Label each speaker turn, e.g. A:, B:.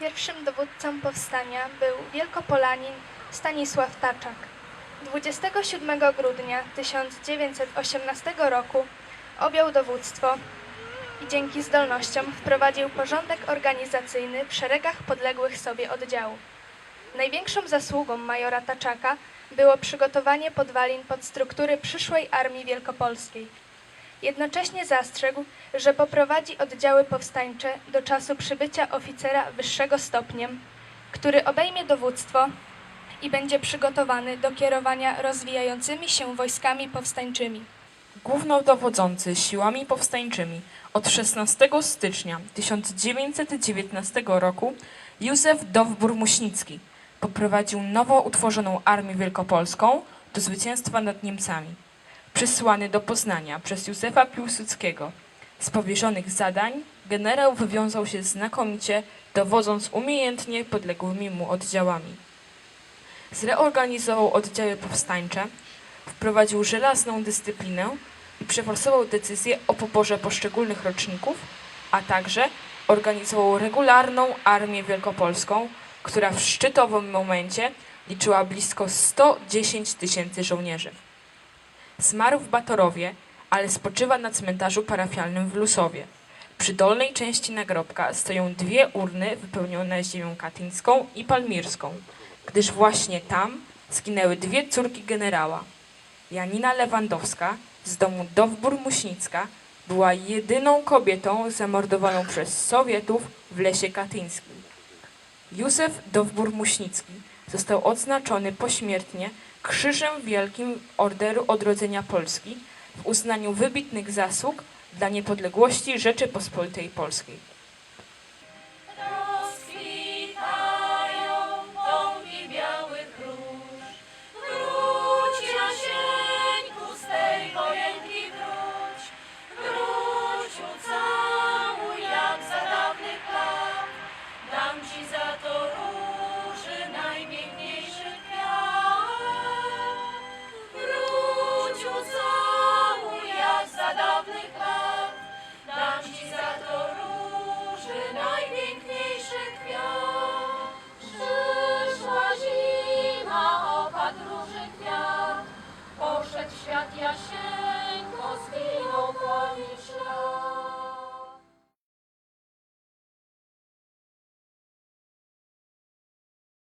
A: Pierwszym dowódcą powstania był Wielkopolanin Stanisław Taczak. 27 grudnia 1918 roku objął dowództwo i dzięki zdolnościom wprowadził porządek organizacyjny w szeregach podległych sobie oddziałów. Największą zasługą majora Taczaka było przygotowanie podwalin pod struktury przyszłej Armii Wielkopolskiej. Jednocześnie zastrzegł, że poprowadzi oddziały powstańcze do czasu przybycia oficera wyższego stopniem, który obejmie dowództwo i będzie przygotowany do kierowania rozwijającymi się wojskami powstańczymi.
B: Głównodowodzący siłami powstańczymi od 16 stycznia 1919 roku Józef Dowbor-Muśnicki poprowadził nowo utworzoną Armię Wielkopolską do zwycięstwa nad Niemcami. Przysłany do Poznania przez Józefa Piłsudskiego z powierzonych zadań generał wywiązał się znakomicie, dowodząc umiejętnie podległymi mu oddziałami. Zreorganizował oddziały powstańcze, wprowadził żelazną dyscyplinę i przeforsował decyzje o poborze poszczególnych roczników, a także organizował regularną Armię Wielkopolską, która w szczytowym momencie liczyła blisko 110 tysięcy żołnierzy. Zmarł w Batorowie, ale spoczywa na cmentarzu parafialnym w Lusowie. Przy dolnej części nagrobka stoją dwie urny wypełnione ziemią katyńską i palmirską, gdyż właśnie tam zginęły dwie córki generała. Janina Lewandowska z domu Dowbór-Muśnicka była jedyną kobietą zamordowaną przez Sowietów w lesie katyńskim. Józef Dowbór-Muśnicki został odznaczony pośmiertnie Krzyżem Wielkim Orderu Odrodzenia Polski w uznaniu wybitnych zasług dla niepodległości Rzeczypospolitej Polskiej.